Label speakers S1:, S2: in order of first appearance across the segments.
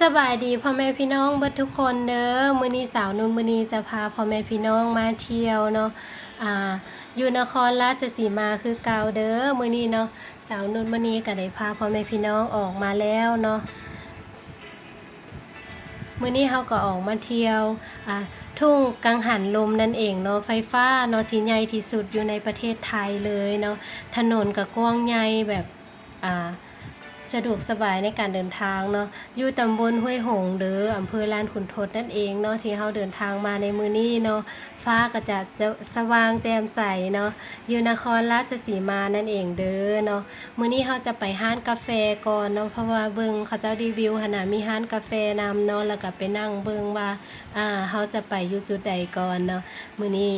S1: สบายดีพ่อแม่พี่น้องเบิดทุกคนเด้อมื้อนี้สาวนุ่นมื้อนี้จะพาพ่อแม่พี่น้องมาเที่ยวเนาะอ่าอยู่นครราชสีมาคือเกาเด้อมื้อนี้เนาะสาวนุ่นมื้อนี้ก็ได้พาพ่อแม่พี่น้องออกมาแล้วเนาะมื้อนี้เราก็ออกมาเที่ยวอ่าทุ่งกังหันลมนั่นเองเนาะไฟฟ้าเนาะที่ใหญ่ที่สุดอยู่ในประเทศไทยเลยเนาะถนนก็กว้างใหญ่แบบอ่า สะดวกสบายในการเดินทางเนาะอยู่ตำบลห้วยหงส์เดออำเภอลานขุนทดนั่นเองเนาะที่เฮาเดินทางมาในมื้อนี้เนาะฟ้าก็จะจะสว่างแจ่มใสเนาะอยู่นครราชสีมานั่นเองเด้อเนาะมื้อนี้เฮาจะไปห้านกาแฟก่อนเนาะเพราะว่าเบิงเขาเจ้ารีวิวหั่นน่ะมีห้านกาแฟนำเนาะแล้วก็ไปนั่งเบิงว่าอ่าเฮาจะไปอยู่จุดใดก่อนเนาะมื้อนี้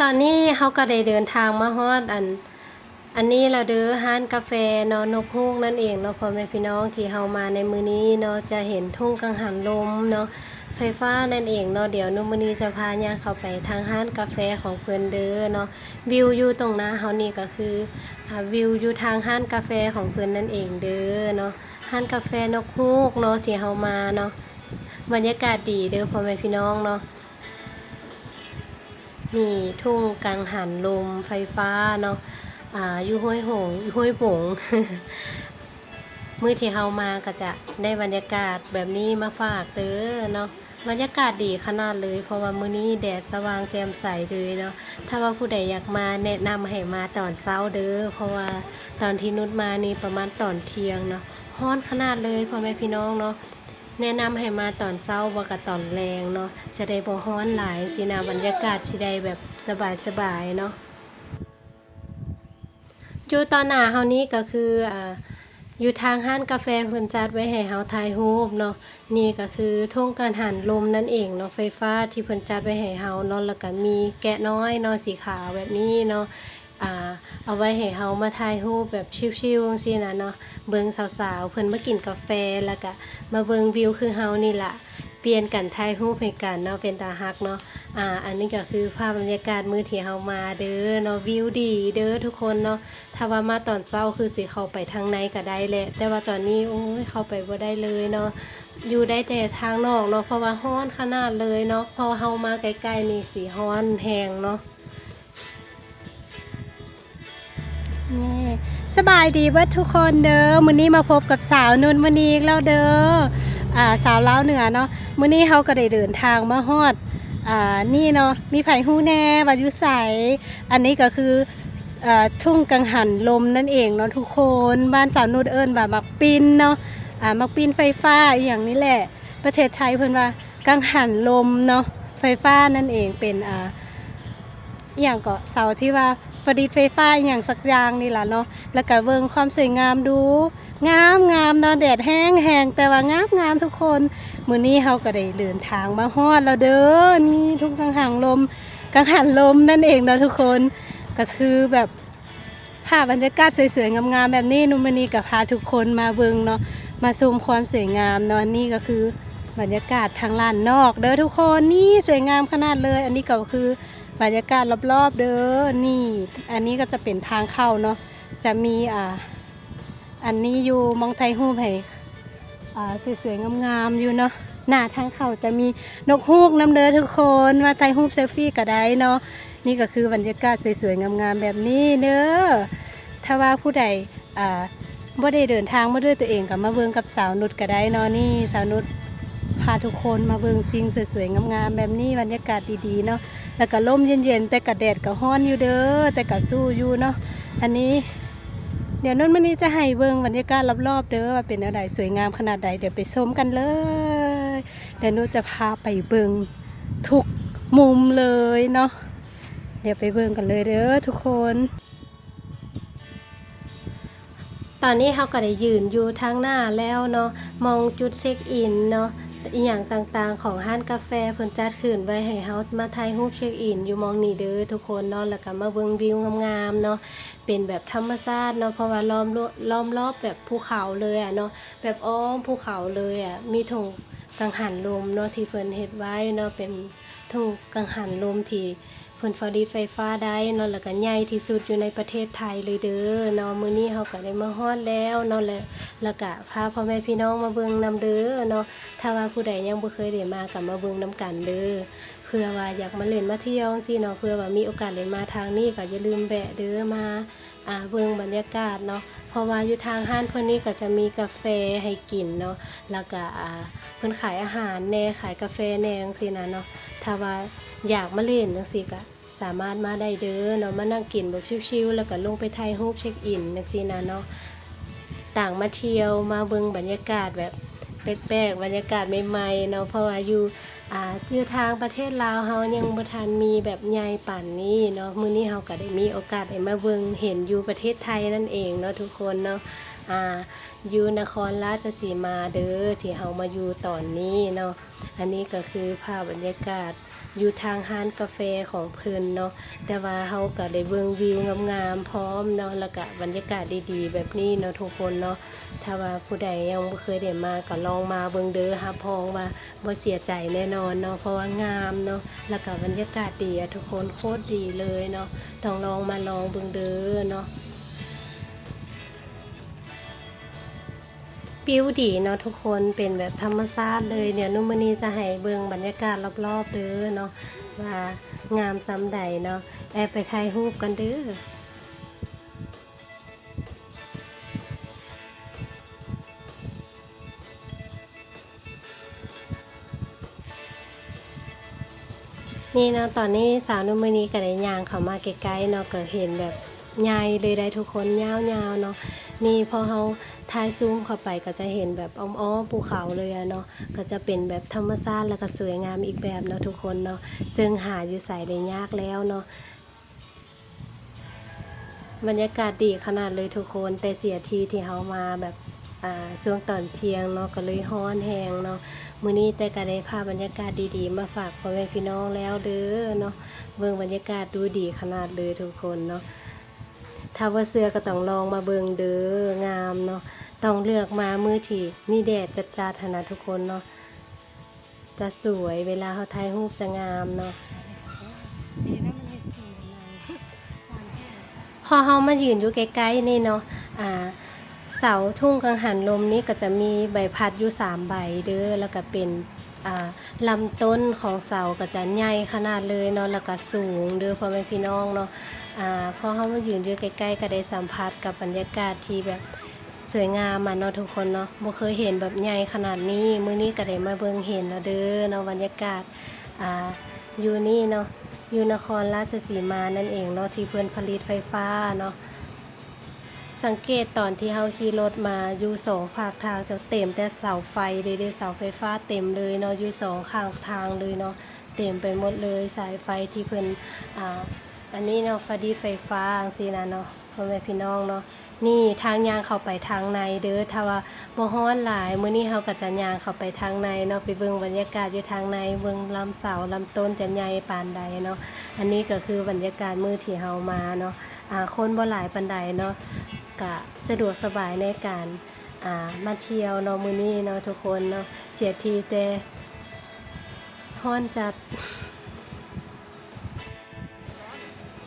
S1: ตอนนี้เฮาก็ได้เดินทางมาฮอดอัน อันนี้เราเด้อห้านกาแฟเนาะนกฮูกนั่นเองเนาะพ่อแม่พี่น้องที่เฮามาในมื้อนี้เนาะจะเห็นทุ่งกังหันลมเนาะไฟฟ้านั่นเองเนาะเดี๋ยวนุมื้อนี้จะพาย่างเข้าไปทางห้านกาแฟของเพิ่อนเด้อเนาะวิวอยู่ตรงหน้าเฮานี่ก็คืออวิวอยู่ทางห้านกาแฟของเพิ่อนนั่นเองเด้อเนาะห้านกาแฟนกฮูกเนาะที่เฮามาเนาะบรรยากาศดีเด้อพ่อแม่พี่น้องเนาะมีทุ่งกังหันลมไฟฟ้าเนาะ อ่าอยู่ห้วยหงอยู่ห้วยผงมือที่เฮามาก็จะได้บรรยากาศแบบนี้มาฝากเด้อเนาะบรรยากาศดีขนาดเลย เพราะว่ามื้อนี้แดดสว่างแจ่มใสเลยเนาะถ้าว่าผู้ใดอยากมาแนะนำให้มาตอนเช้าเด้อเพราะว่าตอนที่นุชมานี่ประมาณตอนเที่ยงเนาะร้อนขนาดเลยพ่อแม่พี่น้องเนาะแนะนำให้มาตอนเช้าบ่กับตอนแรงเนาะจะได้บ่ร้อนหลายสินะบรรยากาศสิได้แบบสบายๆเนาะ อยู่ตอนหน้าเฮานี้ก็คืออ่าอยู่ทางห้านกาแฟเพิ่นจัดไว้ให้เฮาถ่ายรูปเนาะนี่ก็คือทุ่งการหันลมนั่นเองเนาะไฟฟ้าที่เพิ่นจัดไว้ให้เฮาเนาะแล้วก็มีแกะน้อยเนาะสีขาวแบบนี้เนาะอ่าเอาไว้ให้เฮามาถ่ายรูปแบบชิลๆจังซี่นะเนาะเบิ่งสาวๆเพิ่นมากินกาแฟแล้วก็มาเบิ่งวิวคือเฮานี่ล่ะเปลี่ยนกันถ่ายรูปให้กันเนาะเป็นตาฮักเนาะ อ่าอันนี้ก็คือภาพบรรยากาศมือที่เฮามาเด้อเนาะวิวดีเด้อทุกคนเนาะถ้าว่ามาตอนเช้าคือสิเข้าไปทางในก็ได้แหละแต่ว่าตอนนี้โอ้ยเข้าไปบ่ได้เลยเนาะอยู่ได้แต่ทางนอกเนาะเพราะว่าร้อนขนาดเลยเนาะพอเฮามาใกล้ๆนี่สิร้อนแฮงเนาะนี่สบายดีเบิดทุกคนเด้อมื้อนี้มาพบกับสาวนุ่นมณีอีกแล้วเด้ออ่าสาวลาวเหนือเนาะมื้อนี้เฮาก็ได้เดินทางมาฮอด อ่านี่เนาะมีไผ่ฮู้แน่วายู่ไสอันนี้ก็คืออ่าทุ่งกังหันลมนั่นเองเนาะทุกคนบ้านสาวนุ่นเอิ้นว่ามักปินเนาะอ่ามักปินไฟฟ้าอย่างนี้แหละ ประเทศไทยเพิ่นว่ากังหันลมเนาะไฟฟ้านั่นเองเป็นอ่าอย่างก็เสาที่ว่าประดิษฐ์ไฟฟ้าอย่างสักอย่างนี่ล่ะเนาะแล้วก็เบิ่งความสวยงามดู งามงามนาะแดดแห้งแห้งแต่ว่างามงามทุกคนมื้อนี้เฮาก็ได้เดินทางมาฮอดแล้วเด้อนี่ทุ่งกังหันลมกังหันลมนั่นเองนะทุกคนก็คือแบบภาพบรรยากาศสวยๆงามๆแบบนี้นุมนีก็พาทุกคนมาเบิงเนาะมาชมความสวยงามเนาะนี่ก็คือบรรยากาศทางลานนอก เด้อทุกคนนี่สวยงามขนาดเลย อันนี้ก็คือบรรยากาศรอบๆเด้อนี่ อันนี้ก็จะเป็นทางเข้าเนาะจะมีอ่า อันนี้อยู่มองไทยฮูปให้สวยๆงามๆอยู่เนาะหน้าทางเข้าจะมีนกฮูกน้ำเด้อทุกคนมาไทยฮูปเซลฟี่ก็ได้เนาะนี่ก็คือบรรยากาศสวยๆงามๆแบบนี้เด้อถ้าว่าผู้ใดอ่าบ่ได้เดินทางมาด้วยตัวเองก็มาเบิ่งกับสาวนุชก็ได้เนาะนี่สาวนุชพาทุกคนมาเบิ่งสิ่งสวยๆงามๆแบบนี้บรรยากาศดีๆเนาะแล้วก็ลมเย็นๆแต่กะแดดก็ร้อนอยู่เด้อแต่ก็สู้อยู่เนาะอันนี้ เดี๋ยวนุ่นมันนี้จะให้เบิ่งบรรยากาศรอบๆ เด้อว่าเป็นอะไรสวยงามขนาดใดเดี๋ยวไปชมกันเลยเดี๋ยวนุ่นจะพาไปเบิ่งทุกมุมเลยเนาะเดี๋ยวไปเบิ่งกันเลยเด้อทุกคน ตอนนี้เขาก็ได้ยืนอยู่ทางหน้าแล้วเนาะมองจุดเช็คอินเนาะ อีหยังต่างๆ ของห้านกาแฟเพิ่นจัดขึ้นไว้ให้เฮามาถ่ายรูปเช็คอินอยู่มองนี่เด้อทุกคนเนาะแล้วก็มาเบิ่งวิวงามๆเนาะเป็นแบบธรรมชาติเนาะเพราะว่าล้อมล้อมรอบแบบภูเขาเลยอะเนาะแบบอ้อมภูเขาเลยอะมีธงกังหันลมเนาะที่เพิ่นเฮ็ดไว้เนาะเป็นธงกังหันลมที่ พิ่นพิ่นผลิตไฟฟ้าได้เนาะแล้วก็ใหญ่ที่สุดอยู่ในประเทศไทยเลยเด้อเนาะมื้อนี้เฮาก็ได้มาฮอดแล้วเนาะแล้วแล้วก็พาพ่อแม่พี่น้องมาเบิ่งนํเด้อเนาะถ้าว่าผู้ใดยังบ่เคยได้มาก็มาเบิ่งนํกันเด้อเพื่อว่าอยากมาเล่นมาเที่ยวจังซี่เนาะเพื่อว่ามีโอกาสได้มาทางนี้ก็อย่าลืมแวะเด้อมาอ่าเบิ่งบรรยากาศเนาะเพราะว่าอยู่ทางห้านเพิ่นนี่ก็จะมีกาแฟให้กินเนาะแล้วก็อ่าเพิ่นขายอาหารแน่ขายกาแฟแน่จังซี่นะเนาะถ้าว่าอยากมาเล่นจังซี่ก็ สามารถมาได้เด้อเนาะมานั่งกินแบบชิวๆแล้วก็ลงไปถ่ายรูปเช็คอินจังซีนะเนาะต่างมาเที่ยวมาเบิ่งบรรยากาศแบบแปลกๆบรรยากาศใหม่ๆเนาะเพราะว่าอยู่อ่าอยู่ทางประเทศลาวเฮายังบ่ทันมีแบบใหญ่ป่านนี้เนาะมื้อนี้เฮาก็ได้มีโอกาสได้มาเบิ่งเห็นอยู่ประเทศไทยนั่นเองเนาะทุกคนเนาะอ่าอยู่นครราชสีมาเด้อที่เฮามาอยู่ตอนนี้เนาะอันนี้ก็คือภาพบรรยากาศ อยู่ทางห้านกาแฟของเพิ่นเนาะแต่ว่าเฮาก็ได้เบิ่งวิวงามๆพร้อมเนาะแล้วก็บรรยากาศดีๆ แบบนี้เนาะทุกคนเนาะถ้าว่าผู้ใดยังบ่เคยได้มาก็ลองมาเบิ่งเด้อรับรองว่าบ่เสียใจแน่นอนเนาะเพราะว่างามเนาะแล้วก็บรรยากาศดีอะทุกคนโคตรดีเลยเนาะต้องลองมาลองเบิ่งเด้อเนาะ ปิ้วดีเนาะทุกคนเป็นแบบธรรมชาติเลยเดี๋ยวนุ่มมณีจะให้เบิ่งบรรยากาศรอบๆเด้อเนาะว่างามซ้ำใดเนาะแอบไปถ่ายรูปกันเด้อนี่เนาะตอนนี้สาวนุ่มมณีกับไอ้ยางเขามาใกล้ๆเนาะก็เห็นแบบใหญ่เลยได้ทุกคนยาวๆเนาะ นี่พอเขาถ่ายซูมเข้าไปก็จะเห็นแบบอ้อมๆภูเขาเลยอะเนาะก็จะเป็นแบบธรรมชาติแล้วก็สวยงามอีกแบบเนาะทุกคนเนาะซึ่งหาอยู่ใส่ได้ยากแล้วเนาะบรรยากาศดีขนาดเลยทุกคนแต่เสียทีที่เขามาแบบอ่าช่วงตอนเที่ยงเนาะก็เลยฮ้อนแหงเนาะมื้อนี้แต่ก็ได้พาพบรรยากาศดีๆ มาฝากพ่อแม่พี่น้องแล้วเด้อเนาะเบิ่งบรรยากาศดูดีขนาดเลยทุกคนเนาะ ถ้าว่าเสื้อก็ต้องลองมาเบิงเด้องามเนาะต้องเลือกมามือที่มีแดดจัดจ้าถนะทุกคนเนาะจะสวยเวลาเขาถ่ายรูปจะงามเนาะพอเขามายืนอยู่ใกล้ๆนี่เนาะอ่าเสาทุ่งกังหันลมนี้ก็จะมีใบพัดอยู่สามใบเด้อแล้วก็เป็นอ่าลำต้นของเสาก็จะใหญ่ขนาดเลยเนาะแล้วก็สูงเด้อพ่อแม่พี่น้องเนาะ อ่าพอเขามายืนอยู่ใกล้ๆก็ได้สัมผัสกับบรรยากาศที่แบบสวยงามมาเนาะทุกคนเนาะบ่เคยเห็นแบบใหญ่ขนาดนี้มื้อนี้ก็ได้มาเบิ่งเห็นแล้วเด้อเนาะบรรยากาศอ่าอยู่นี่เนาะอยู่นครราชสีมานั่นเองเนาะที่เพิ่อนผลิตไฟฟ้าเนาะสังเกตตอนที่เฮาขี่รถมาอยู่สองภาคทางจะเต็มแต่เสาไฟเลยเด้อเสาไฟฟ้าเต็มเลยเนาะอยู่สองข้างทางเลยเนาะเต็มไปหมดเลยสายไฟที่เพิ่นอ่า อันนี้เนาะฟาดีไฟฟ้าจังซี่นะเนาะพ่อแม่พี่น้องเนาะนี่ทางยางเข้าไปทางในเด้อถ้าว่าบ่ฮ้อนหลายมื้อนี้เฮาก็จะยางเข้าไปทางในเนาะไปเบิ่งบรรยากาศอยู่ทางในเบิ่งลำเสาลำต้นจะใหญ่ปานใดเนาะอันนี้ก็คือบรรยากาศมื้อที่เฮามาเนาะอ่าคนบ่หลายปานใดเนาะก็สะดวกสบายในการอ่ามาเที่ยวเนาะมื้อนี้เนาะทุกคนเนาะเสียทีแต่ฮ้อนจัด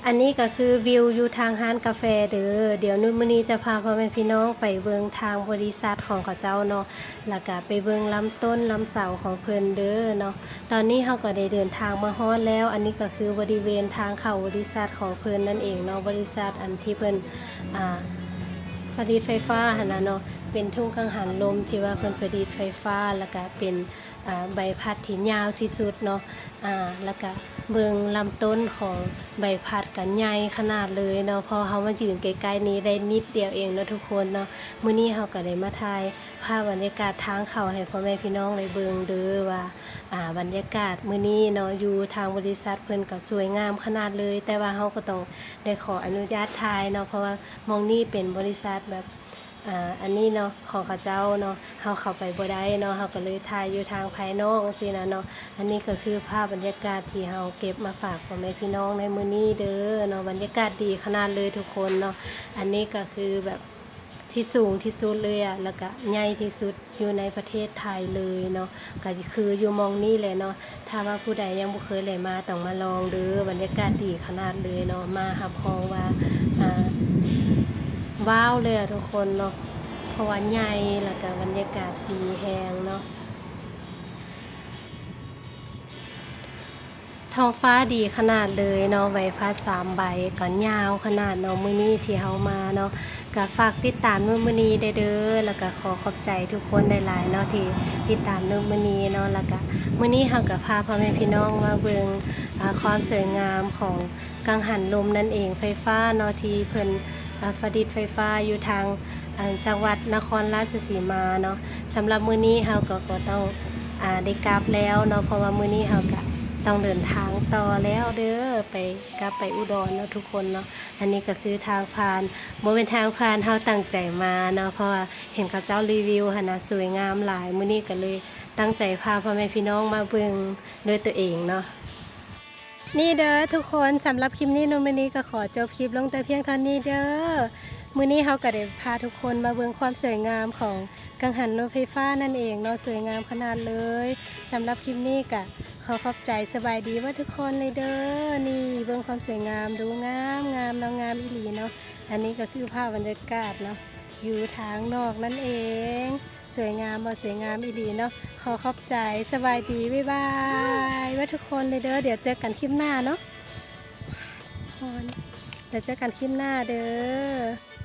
S1: อันนี้ก็คือวิวอยู่ทางห้านกาแฟเด้อเดี๋ยวนุ่นมนีจะพาพ่อแม่พี่น้องไปเบิงทางบริษัทของเขาเจ้าเนาะแล้วก็ไปเบิงลำต้นลำเสาของเพิ่นเด้อเนาะตอนนี้เขาก็ได้เดินทางมาฮอดแล้ว อันนี้ก็คือบริเวณทางเข้าบริษัทของเพิ่นนั่นเองเนาะบริษัทอันที่เพิ่นอ่าผลิตไฟฟ้าหันนะเนาะเป็นทุ่งกังหันลมที่ว่าเพิ่นผลิตไฟฟ้าแล้วก็เป็น ใบพัดที่ยาวที่สุดเนาะแล้วก็เบิงลำต้นของใบพัดกันใหญ่ขนาดเลยเนาะพอเฮามายืนใกล้ๆนี้ได้นิดเดียวเองเนาะทุกคนเนาะมื้อนี้เฮาก็ได้มาถ่ายภาพบรรยากาศทางเขาให้พ่อแม่พี่น้องได้เบิงเด้อว่าอ่าบรรยากาศมื้อนี้เนาะอยู่ทางบริษัทเพิ่นก็สวยงามขนาดเลย แต่ว่าเฮาก็ต้องได้ขออนุญาตถ่ายเนาะเพราะว่ามองนี่เป็นบริษัทแบบ อ่าอันนี้เนาะของเขาเจ้าเนาะเฮาเข้าไปบ่ได้เนาะเฮาก็เลยถ่ายอยู่ทางภายนอกจังซี่นะเนาะอันนี้ก็คือภาพบรรยากาศที่เฮาเก็บมาฝากพ่อแม่พี่น้องในมื้อนี้เด้อเนาะบรรยากาศดีขนาดเลยทุกคนเนาะอันนี้ก็คือแบบที่สูงที่สุดเลยอะแล้วก็ใหญ่ที่สุดอยู่ในประเทศไทยเลยเนาะก็คืออยู่มองนี่แหละเนาะถ้าว่าผู้ใดยังบ่เคยเลยมาต้องมาลองเด้อบรรยากาศดีขนาดเลยเนาะมารับรองว่าอ่า ว้าวเลยอะทุกคนเนาะเพราะว่าใหญ่แล้วก็บรรยากาศดีแฮงเนาะท้องฟ้าดีขนาดเลยเนาะใบพัดสามใบก่อนยาวขนาดเนาะมื้อนี้ที่เฮามาเนาะก็ฝากติดตามนู่นมื้อนี้ได้เด้อแล้วก็ขอขอบใจทุกคนได้หลายๆเนาะที่ติดตามนู่นมื้อนี้เนาะแล้วก็มื้อนี้เฮาก็พาพ่อแม่พี่น้องมาเบิ่งอ่าความสวยงามของกังหันลมนั่นเองไฟฟ้าเนาะที่เพิ่น อ่าประดิษฐ์ไฟฟ้าอยู่ทางจังหวัดนครราชสีมาเนาะสำหรับมื้อนี้เฮาก็ก็ต้องอได้กลับแล้วเนาะเพราะว่ามื้อนี้เฮาก็ต้องเดินทางต่อแล้วเด้อไปกลับไปอุดรเนาะทุกคนเนาะอันนี้ก็คือทางผ่านโมเป็นทางผ่านเฮาตั้งใจมาเนาะเพราะว่าเห็นเขาเจ้ารีวิวหนนะสวยงามหลายมื้อนี้ก็เลยตั้งใจพาพ่อแม่พี่น้องมาเบิ่งด้วยตัวเองเนาะ นี่เด้อทุกคนสำหรับคลิปนี้นนมื้อนี้ก็ขอจบคลิปลงแต่เพียงเท่านี้เด้อมื้อนี้เฮาก็ได้พาทุกคนมาเบิ่งความสวยงามของกังหันรถไฟฟ้านั่นเองเนาะสวยงามขนาดเลยสำหรับคลิปนี้ก็ขอขอบใจสบายดีว่าทุกคนเลยเด้อนี่เบิ่งความสวยงามดูงามงามเนาะงามอีหลีเนาะอันนี้ก็คือภาพบรรยากาศเนาะอยู่ทางนอกนั่นเอง สวยงามบ่สวยงามอีดีเนาะขอขอบใจสบายดีบ๊ายบายว่าทุกคนเลยเด้อเดี๋ยวเจอกันคลิปหน้าเนาะเดี๋ยวเจอกันคลิปหน้าเด้อ